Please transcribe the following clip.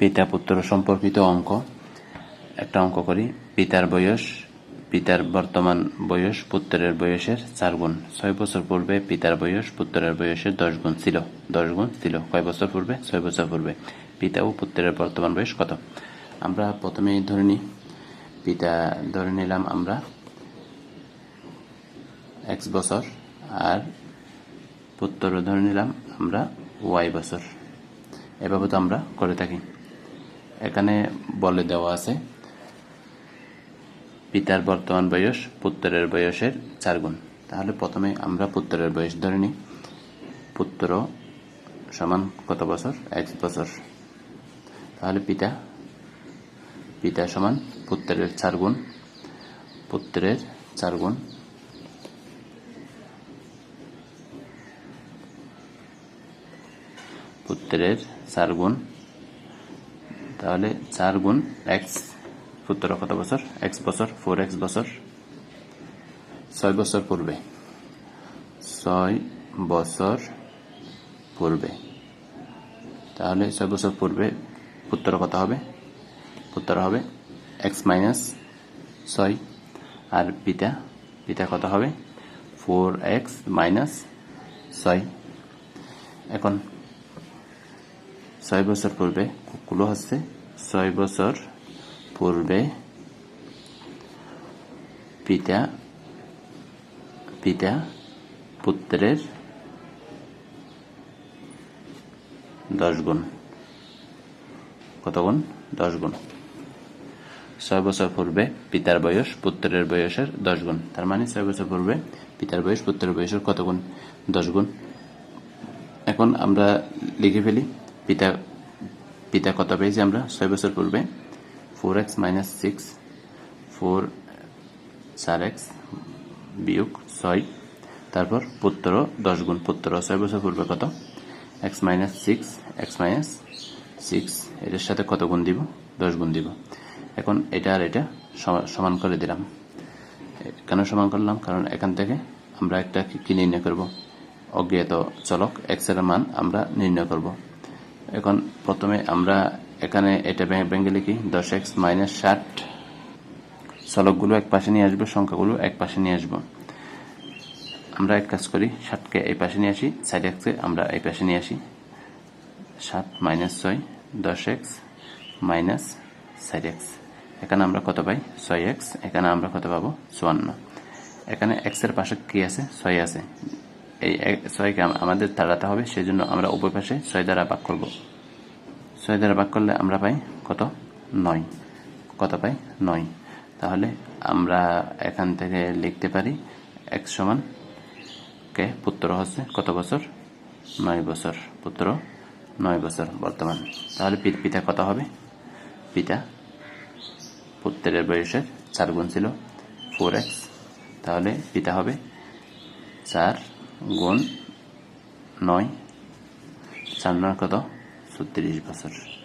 পিতা পুত্র সম্পর্কিত অঙ্ক। একটা অঙ্ক করি। পিতার বয়স, পিতার বর্তমান বয়স, পুত্রের বয়সের চার গুণ। ছয় বছর পূর্বে পিতার বয়স, পুত্রের বয়সের দশ গুণ ছিল। দশ গুণ ছিল। কয় বছর পূর্বে? ছয় বছর পূর্বে। পিতা ও পুত্রের বর্তমান বয়স কত? আমরা প্রথমেই ধরে নিই। পিতা ধরে নিলাম আমরা এক্স বছর আর পুত্র ধরে নিলাম আমরা ওয়াই বছর। এভাবে তো আমরা করে থাকি। এখানে বলে দেওয়া আছে, পিতার বর্তমান বয়স পুত্রের বয়সের চার গুণ। তাহলে প্রথমে আমরা পুত্রের বয়স ধরে নিই। পুত্র সমান কত বছর? এক বছর। তাহলে পিতা পিতা সমান পুত্রের চার গুণ। পুত্রের চার গুণ। পুত্রের চার গুণ। তাহলে চার গুণ এক্স পুত্র কত বছর? এক্স বছর ফোর এক্স বছর। ছয় বছর পূর্বে। ছয় বছর পূর্বে। তাহলে ছয় বছর পূর্বে পুত্র কত হবে? পুত্র হবে এক্স মাইনাস ছয়। আর পিতা পিতা কত হবে? ফোর এক্স মাইনাস ছয়। এখন ছয় বছর পূর্বে কুলো হচ্ছে ছয় বছর পূর্বে পিতা পিতা পুত্রের দশ গুণ কত গুণ দশ গুণ ছয় বছর পূর্বে পিতার বয়স, পুত্রের বয়সের দশ গুণ তার মানে ছয় বছর পূর্বে পিতার বয়স, পুত্রের বয়সের কত গুণ দশ গুণ এখন আমরা লিখে ফেলি, পিতা পিতা কত পেয়েছি আমরা, ছয় বছর পূর্বে। Four x minus six four চার এক্স বিয়োগ ছয়, তারপর পুত্র দশ গুণ পুত্র, ছয় বছর পূর্বে কত? X minus six x minus six এটার সাথে কত গুণ দিব? দশ গুণ দিব। এখন এটা আর এটা সম- সমান করে দিলাম। কেন সমান করলাম? কারণ এখান থেকে আমরা একটা কি- নির্ণয় করব? অজ্ঞাত চলক এক্সের মান আমরা নির্ণয় করব। এখন প্রথমে আমরা এখানে এটা ভেঙে লিখি, দশ এক্স মাইনাস ষাট। চলকগুলো এক পাশে নিয়ে আসব, সংখ্যাগুলো এক পাশে নিয়ে আসব। আমরা এক কাজ করি, ষাটকে এই পাশে নিয়ে আসি, সাইড এক্সকে আমরা এই পাশে নিয়ে আসি। সাত মাইনাস ছয়, দশ এক্স মাইনাস সাইড এক্স। এখানে আমরা কত পাই? ছয় এক্স। এখানে আমরা কত পাবো? চুয়ান্ন। এখানে এক্সের পাশে কি আছে? ছয় আছে। এই ছয়কে আমাদের তাড়াতে হবে, সেজন্য আমরা উভয় পাশে ছয় দ্বারা ভাগ করব। ছয় দ্বারা ভাগ করলে আমরা পাই কত? নয়। কত পাই? নয়। তাহলে আমরা এখান থেকে লিখতে পারি এক সমান কে? পুত্র হচ্ছে কত বছর? নয় বছর। পুত্র নয় বছর বর্তমান। তাহলে পিতা কত হবে? পিতা পুত্রের বয়সের চার গুণ ছিল। ফোর এক্স তাহলে পিতা হবে চার গুণ নয় চার নয় কত? ছত্রিশ বছর।